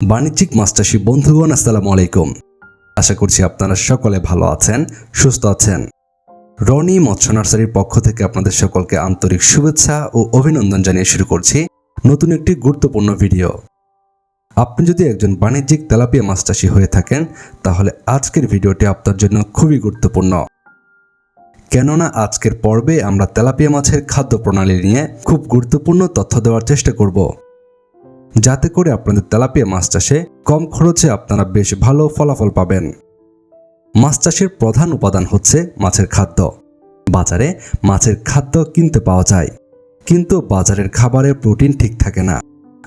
বাণিজ্যিক মাস্টারশি বন্ধুগণ, আসসালামু আলাইকুম। আশা করছি আপনারা সকলে ভালো আছেন, সুস্থ আছেন। রনি মৎস্য নার্সারির পক্ষ থেকে আপনাদের সকলকে আন্তরিক শুভেচ্ছা ও অভিনন্দন জানিয়ে শুরু করছি নতুন একটি গুরুত্বপূর্ণ ভিডিও। আপনি যদি একজন বাণিজ্যিক তেলাপিয়া চাষি হয়ে থাকেন, তাহলে আজকের ভিডিওটি আপনার জন্য খুবই গুরুত্বপূর্ণ। কেননা আজকের পর্বে আমরা তেলাপিয়া মাছের খাদ্য প্রণালী নিয়ে খুব গুরুত্বপূর্ণ তথ্য দেওয়ার চেষ্টা করব। যাতে করে আপনাদের তেলাপিয়া মাছ চাষে কম খরচে আপনারা বেশ ভালো ফলাফল পাবেন। মাছ চাষের প্রধান উপাদান হচ্ছে মাছের খাদ্য। বাজারে মাছের খাদ্য কিনতে পাওয়া যায়, কিন্তু বাজারের খাবারে প্রোটিন ঠিক থাকে না।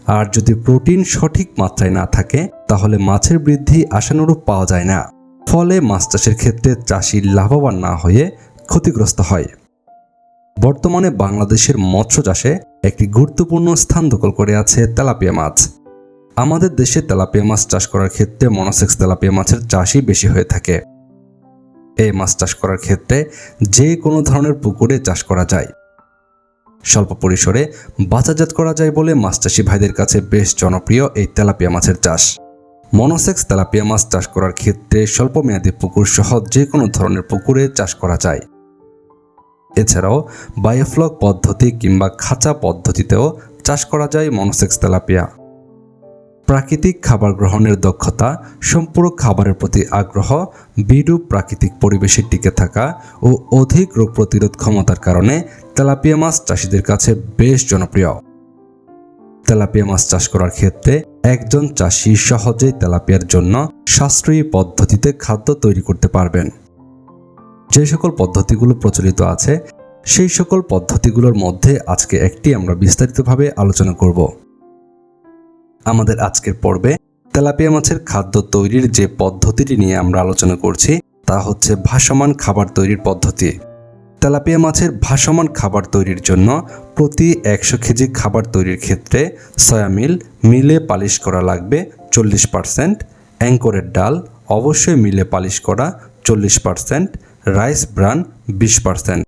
আর যদি প্রোটিন সঠিক মাত্রায় না থাকে, তাহলে মাছের বৃদ্ধি আশানুরূপ পাওয়া যায় না। ফলে মাছ চাষের ক্ষেত্রে চাষি লাভবান না হয়ে ক্ষতিগ্রস্ত হয়। বর্তমানে বাংলাদেশের মৎস্য চাষে একটি গুরুত্বপূর্ণ স্থান দখল করে আছে তেলাপিয়া মাছ। আমাদের দেশে তেলাপিয়া মাছ চাষ করার ক্ষেত্রে মনোসেক্স তেলাপিয়া মাছের চাষই বেশি হয়ে থাকে। এই মাছ চাষ করার ক্ষেত্রে যে কোনো ধরনের পুকুরে চাষ করা যায়। স্বল্প পরিসরে বাজারজাত করা যায় বলে মাছ চাষি ভাইদের কাছে বেশ জনপ্রিয় এই তেলাপিয়া মাছের চাষ। মনোসেক্স তেলাপিয়া মাছ চাষ করার ক্ষেত্রে স্বল্পমেয়াদী পুকুর সহ যে কোনো ধরনের পুকুরে চাষ করা যায়। এছাড়াও বায়োফ্লক পদ্ধতি কিংবা খাঁচা পদ্ধতিতেও চাষ করা যায় মনোসেক্স তেলাপিয়া। প্রাকৃতিক খাবার গ্রহণের দক্ষতা, সম্পূরক খাবারের প্রতি আগ্রহ, বিরূপ প্রাকৃতিক পরিবেশে টিকে থাকা ও অধিক রোগ প্রতিরোধ ক্ষমতার কারণে তেলাপিয়া মাছ চাষিদের কাছে বেশ জনপ্রিয়। তেলাপিয়া মাছ চাষ করার ক্ষেত্রে একজন চাষি সহজেই তেলাপিয়ার জন্য সাশ্রয়ী পদ্ধতিতে খাদ্য তৈরি করতে পারবেন। যে সকল পদ্ধতিগুলো প্রচলিত আছে, সেই সকল পদ্ধতিগুলোর মধ্যে আজকে একটি আমরা বিস্তারিতভাবে আলোচনা করব। আমাদের আজকের পর্বে তেলাপিয়া মাছের খাদ্য তৈরির যে পদ্ধতিটি নিয়ে আমরা আলোচনা করছি, তা হচ্ছে ভাসমান খাবার তৈরির পদ্ধতি। তেলাপিয়া মাছের ভাসমান খাবার তৈরির জন্য প্রতি একশো কেজি খাবার তৈরির ক্ষেত্রে সয়া মিল, মিলে পালিশ করা লাগবে চল্লিশ পার্সেন্ট। অ্যাঙ্করের ডাল অবশ্যই মিলে পালিশ করা চল্লিশ পার্সেন্ট। রাইস ব্রান বিশ পার্সেন্ট।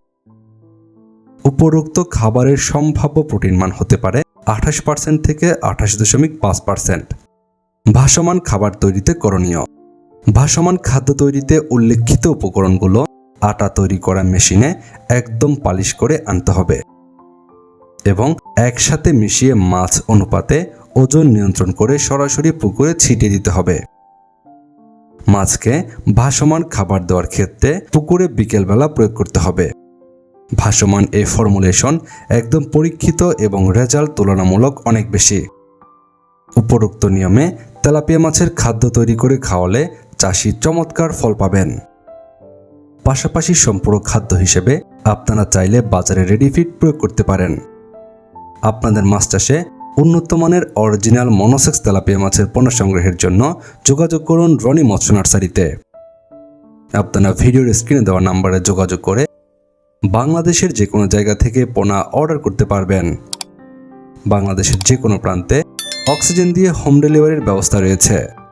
উপরোক্ত খাবারের সম্ভাব্য প্রোটিন মান হতে পারে আঠাশ পার্সেন্ট থেকে আঠাশ দশমিক পাঁচ পার্সেন্ট। ভাসমান খাবার তৈরিতে করণীয়। ভাসমান খাদ্য তৈরিতে উল্লেখিত উপকরণগুলো আটা তৈরি করা মেশিনে একদম পালিশ করে আনতে হবে এবং একসাথে মিশিয়ে মাছ অনুপাতে ওজন নিয়ন্ত্রণ করে সরাসরি পুকুরে ছিটিয়ে দিতে হবে। মাছকে ভাসমান খাবার দেওয়ার ক্ষেত্রে পুকুরে বিকেলবেলা প্রয়োগ করতে হবে। ভাসমান এই ফর্মুলেশন একদম পরীক্ষিত এবং রেজাল্ট তুলনামূলক অনেক বেশি। উপরোক্ত নিয়মে তেলাপিয়া মাছের খাদ্য তৈরি করে খাওয়ালে চাষি চমৎকার ফল পাবেন। পাশাপাশি সম্পূরক খাদ্য হিসেবে আপনারা চাইলে বাজারে রেডি ফিড প্রয়োগ করতে পারেন। আপনাদের মাছ চাষে উন্নত মানের অরিজিনাল মনোসেক্স তেলাপিয়া মাছের পণ্য সংগ্রহের জন্য যোগাযোগ করুন রনি মৎস্য নার্সারিতে। আপনারা ভিডিওর স্ক্রিনে দেওয়া নাম্বারে যোগাযোগ করে বাংলাদেশের যে কোনো জায়গা থেকে পোনা অর্ডার করতে পারবেন। বাংলাদেশের যে কোনো প্রান্তে অক্সিজেন দিয়ে হোম ডেলিভারির ব্যবস্থা রয়েছে।